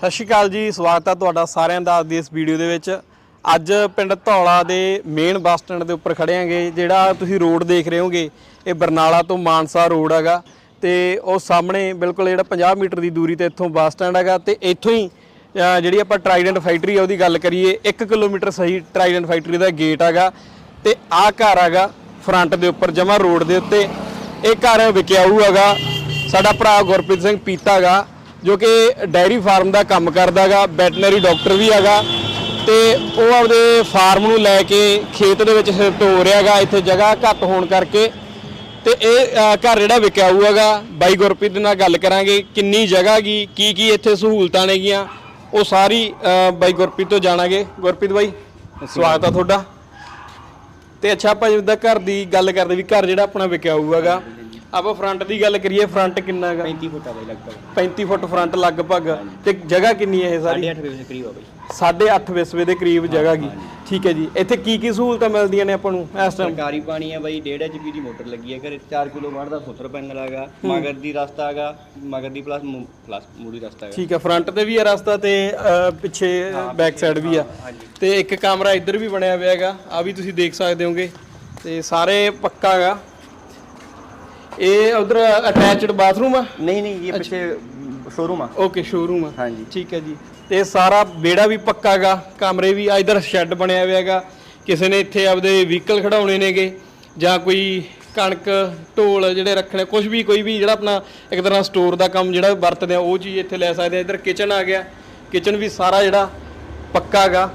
ਸਤਿ ਸ਼੍ਰੀ ਅਕਾਲ ਜੀ, ਸਵਾਗਤ ਹੈ ਤੁਹਾਡਾ ਸਾਰਿਆਂ ਦਾ ਅੱਜ ਦੀ ਇਸ ਵੀਡੀਓ ਦੇ ਵਿੱਚ। ਅੱਜ ਪਿੰਡ ਧੌਲਾ ਦੇ ਮੇਨ ਬੱਸ ਸਟੈਂਡ ਦੇ ਉੱਪਰ ਖੜੇ ਆਂਗੇ ਜਿਹੜਾ ਤੁਸੀਂ ਰੋਡ ਦੇਖ ਰਹੇ ਹੋਗੇ, ਇਹ ਬਰਨਾਲਾ ਤੋਂ ਮਾਨਸਾ ਰੋਡ ਹੈਗਾ। ਤੇ ਉਹ ਸਾਹਮਣੇ ਬਿਲਕੁਲ ਜਿਹੜਾ 50 ਮੀਟਰ ਦੀ ਦੂਰੀ ਤੇ ਇੱਥੋਂ ਬੱਸ ਸਟੈਂਡ ਹੈਗਾ ਤੇ ਇੱਥੋਂ ਹੀ ਜਿਹੜੀ ਆਪਾਂ ਟਰਾਈਡੈਂਟ ਫੈਕਟਰੀ ਆ, ਉਹਦੀ ਗੱਲ ਕਰੀਏ 1 ਕਿਲੋਮੀਟਰ ਸਹੀ ਟਰਾਈਡੈਂਟ ਫੈਕਟਰੀ ਦਾ ਗੇਟ ਹੈਗਾ ਤੇ ਆਹ ਘਰ ਹੈਗਾ ਫਰੰਟ ਦੇ ਉੱਪਰ ਜਮਾ ਰੋਡ ਦੇ ਉੱਤੇ। ਇਹ ਘਰ ਵਿਕਿਆਊ ਹੈਗਾ, ਸਾਡਾ ਭਰਾ ਗੁਰਪ੍ਰੀਤ ਸਿੰਘ ਪੀਤਾ ਹੈਗਾ। ਜੋ ਕਿ ਡਾਇਰੀ ਫਾਰਮ ਦਾ ਕੰਮ ਕਰਦਾ ਹੈਗਾ ਵੈਟਰਨਰੀ ਡਾਕਟਰ ਵੀ ਹੈਗਾ ਤੇ ਉਹ ਆਪਦੇ ਫਾਰਮ ਨੂੰ ਲੈ ਕੇ ਖੇਤ ਦੇ ਵਿੱਚ ਸ਼ਿਫਟ ਹੋ ਰਿਹਾ ਹੈਗਾ ਇੱਥੇ ਜਗ੍ਹਾ ਘੱਟ ਹੋਣ ਕਰਕੇ ਤੇ ਇਹ ਅ, ਘਰ ਜਿਹੜਾ ਵਿਕਿਆਊ ਹੈਗਾ ਬਾਈ ਗੁਰਪ੍ਰੀਤ ਨਾਲ ਗੱਲ ਕਰਾਂਗੇ ਕਿੰਨੀ ਜਗ੍ਹਾ ਗੀ ਕੀ ਕੀ ਇੱਥੇ ਸਹੂਲਤਾਂ ਨੇਗੀਆਂ ਉਹ ਸਾਰੀ ਅ, ਬਾਈ ਗੁਰਪ੍ਰੀਤ ਤੋਂ ਜਾਣਾਂਗੇ। ਗੁਰਪ੍ਰੀਤ ਬਾਈ ਸਵਾਗਤ ਆ ਤੁਹਾਡਾ। ਤੇ ਅੱਛਾ ਆਪਾਂ ਜਿੱਦਾਂ ਘਰ ਦੀ ਗੱਲ ਕਰਦੇ ਵੀ ਘਰ ਜਿਹੜਾ ਆਪਣਾ ਵਿਕਿਆਊ ਹੈਗਾ ਆਪਾਂ ਫਰੰਟ ਦੀ ਗੱਲ ਕਰੀਏ ਫਰੰਟ ਕਿੰਨਾ ਹੈਗਾ 35 ਫੁੱਟ ਆ ਬਈ ਲਗਭਗ 35 ਫੁੱਟ ਫਰੰਟ ਲਗਭਗ ਤੇ ਜਗ੍ਹਾ ਕਿੰਨੀ ਹੈ ਇਹ ਸਾਰੀ 8.5 ਵਜੇ ਕਰੀਬ ਆ ਬਈ 8.5 ਵਿਸਵੇ ਦੇ ਕਰੀਬ ਜਗ੍ਹਾ ਗੀ ਠੀਕ ਹੈ ਜੀ ਇੱਥੇ ਕੀ ਕੀ ਸਹੂਲਤਾਂ ਮਿਲਦੀਆਂ ਨੇ ਆਪਾਂ ਨੂੰ ਇਸ ਟਾਈਮ ਸਰਕਾਰੀ ਪਾਣੀ ਆ ਬਈ 1.5 ਐਚਪੀ ਦੀ ਮੋਟਰ ਲੱਗੀ ਹੈ ਘਰੇ 4 ਕਿਲੋ ਵਾਟ ਦਾ ਫੁੱਟਰ ਪੈਨਲ ਹੈਗਾ ਮਗਰ ਦੀ ਰਸਤਾ ਹੈਗਾ ਮਗਰ ਦੀ ਪਲੱਸ ਪਲੱਸ ਮੂੜੀ ਰਸਤਾ ਹੈਗਾ ਠੀਕ ਹੈ ਫਰੰਟ ਤੇ ਵੀ ਹੈ ਰਸਤਾ ਤੇ ਪਿੱਛੇ ਬੈਕ ਸਾਈਡ ਵੀ ਆ ਤੇ ਇੱਕ ਕਮਰਾ ਇੱਧਰ ਵੀ ਬਣਿਆ ਹੋਇਆ ਹੈਗਾ ਆ ਵੀ ਤੁਸੀਂ ਦੇਖ ਸਕਦੇ ਹੋਗੇ ਤੇ ਸਾਰੇ ਪੱਕਾ ਹੈਗਾ ਇਹ ਉਧਰ ਅਟੈਚਡ ਬਾਥਰੂਮ ਆ? ਨਹੀਂ ਨਹੀਂ ਇਹ ਪਿੱਛੇ ਸ਼ੋਰੂਮ ਆ। ਓਕੇ ਸ਼ੋਰੂਮ ਆ। ਹਾਂਜੀ। ਠੀਕ ਹੈ ਜੀ। ਤੇ ਸਾਰਾ ਵਿਹੜਾ ਵੀ ਪੱਕਾ ਹੈਗਾ ਕਮਰੇ ਵੀ ਆ ਇਧਰ ਸ਼ੈੱਡ ਬਣਿਆ ਹੋਇਆ ਹੈਗਾ। ਕਿਸੇ ਨੇ ਇੱਥੇ ਆਪਦੇ ਵਹੀਕਲ ਖੜਾਉਣੇ ਨੇਗੇ ਜਾਂ ਕੋਈ ਕਣਕ ਢੋਲ ਜਿਹੜੇ ਰੱਖਣੇ ਕੁਝ ਵੀ ਕੋਈ ਵੀ ਜਿਹੜਾ ਆਪਣਾ ਇੱਕ ਤਰ੍ਹਾਂ ਸਟੋਰ ਦਾ ਕੰਮ ਜਿਹੜਾ ਵਰਤਦੇ ਆ ਉਹ ਚੀਜ਼ ਇੱਥੇ ਲੈ ਸਕਦੇ ਆ। ਇਧਰ ਕਿਚਨ ਆ ਗਿਆ। ਕਿਚਨ ਵੀ ਸਾਰਾ ਜਿਹੜਾ ਪੱਕਾ ਹੈਗਾ।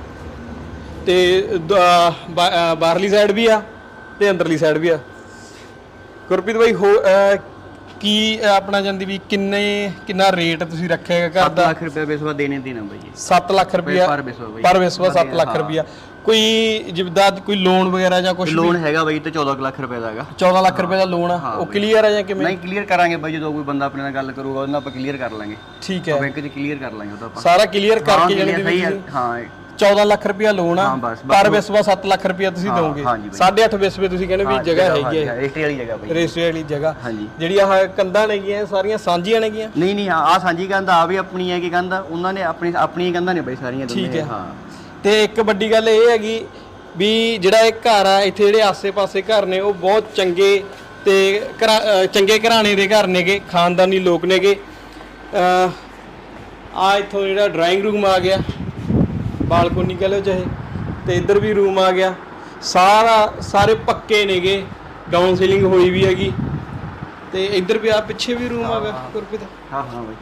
ਤੇ ਦ- ਬਾ- ਅਹ ਬਾਹਰਲੀ ਸਾਈਡ ਵੀ ਆ ਤੇ ਅੰਦਰਲੀ ਸਾਈਡ ਵੀ ਆ। ਗੁਰਪ੍ਰੀਤ ਭਾਈ ਹੋ ਅਹ ਕੀ ਆਪਣਾ ਜਾਂਦੀ ਵੀ ਕਿੰਨੇ ਕਿੰਨਾ ਰੇਟ ਤੁਸੀਂ ਰੱਖਿਆ ਹੈਗਾ ਘਰ 7 ਦਾ? ਲੱਖ ਰੁਪਏ ਬੇਸਵਾ ਦੇਣੇ ਦੇਣਾ ਬਈ ਜੀ। 7 ਲੱਖ ਰੁਪਇਆ ਪਰ ਵਿਸਵਾ ਬਈ। ਪਰ ਵਿਸਵਾ 7 ਲੱਖ ਰੁਪਇਆ। ਕੋਈ ਜਿੱਦਾਂ ਕੋਈ ਲੋਨ ਵਗੈਰਾ ਜਾਂ ਕੁਝ ਲੋਨ ਹੈਗਾ ਬਈ ਤੇ 14 ਕੁ ਲੱਖ ਰੁਪਏ ਦਾ ਹੈਗਾ। 14 ਲੱਖ ਰੁਪਏ ਦਾ ਲੋਨ ਆ। ਉਹ ਕਲੀਅਰ ਆ ਜਾਂ ਕਿਵੇਂ? ਨਹੀਂ ਕਲੀਅਰ ਕਰਾਂਗੇ ਬਈ ਜਦੋਂ ਕੋਈ ਬੰਦਾ ਆਪਣੇ ਨਾਲ ਗੱਲ ਕਰੂਗਾ ਉਹਦੇ ਨਾਲ ਆਪਾਂ ਕਲੀਅਰ ਕਰ ਲਾਂਗੇ। ਠੀਕ ਹੈ। ਬੈਂਕ 'ਚ ਕਲੀਅਰ ਕਰ ਲਾਂਗੇ ਉਹ ਤਾਂ ਆਪਾਂ। ਸਾਰਾ ਕਲੀਅਰ ਕਰਕੇ ਹਾਂ, ਜਾਣੀ ਸਹੀ ਹੈ ਹਾਂ 14 ਲੱਖ ਰੁਪਇਆ ਲੋਨ ਆ ਹਾਂ, ਬਸ, ਬਸ। ਪਰ ਵਿਸਵਾ 7 ਲੱਖ ਰੁਪਇਆ ਤੁਸੀਂ ਹਾਂ, ਦੋਗੇ ਹਾਂਜੀ ਬਈ। 8.5 ਵਿਸਵੇ ਤੁਸੀਂ ਕਹਿੰਦੇ ਵੀ ਜਗ੍ਹਾ ਹੈਗੀ ਹੈ ਰਜਿਸਟਰੀ ਵਾਲੀ ਜਗ੍ਹਾ ਬਈ। ਰੇਸਵੇ ਵਾਲੀ ਜਗ੍ਹਾ। ਹਾਂਜੀ। ਜਿਹੜੀ ਆਹ ਕੰਧਾਂ ਨੇਗੀਆਂ ਇਹ ਸਾਰੀਆਂ ਸਾਂਝੀਆਂ ਨੇਗੀਆਂ ਨਹੀਂ ਨਹੀਂ ਆ ਸਾਂਝੀ ਕੰਧ ਆ ਵੀ ਆਪਣੀ ਹੈ ਕਿ ਕੰਧ ਉਹਨਾਂ ਨੇ ਆਪਣੀ ਆਪਣੀਆਂ ਕੰਧਾਂ ਨੇ ਬਈ ਸਾਰੀਆਂ ਦੋਨੇ ਠੀਕ ਹੈ। ਹਾਂ। ਤੇ ਇੱਕ ਵੱਡੀ ਗੱਲ ਇਹ ਹੈਗੀ ਵੀ ਜਿਹੜਾ ਇਹ ਘਰ ਆ ਇੱਥੇ ਜਿਹੜੇ ਆਸੇ-ਪਾਸੇ ਘਰ ਨੇ ਉਹ ਬਹੁਤ ਚੰਗੇ ਤੇ ਘਰਾ- ਅਹ ਚੰਗੇ ਘਰਾਣੇ ਦੇ ਘਰ ਨੇਗੇ ਖਾਨਦਾਨੀ ਲੋਕ ਨੇਗੇ। ਆ ਇੱਥੋਂ ਜਿਹੜਾ ਡਰਾਇੰਗ ਰੂਮ ਆ ਗਿਆ। ਬਾਲਕੋਨੀ ਕਹ ਲਓ ਚਾਹੇ ਤੇ ਇੱਧਰ ਵੀ ਰੂਮ ਆ ਗਿਆ। ਸਾਰਾ ਸਾਰੇ ਪੱਕੇ ਨੇਗੇ। ਡਾਊਨ ਸੀਲਿੰਗ ਹੋਈ ਵੀ ਹੈਗੀ। ਤੇ ਇੱਧਰ ਵੀ ਆ ਪਿੱਛੇ ਵੀ ਰੂਮ ਆ ਗਿਆ ਗੁਰਪ੍ਰੀਤ। ਹਾਂ ਹਾਂ ਬਈ।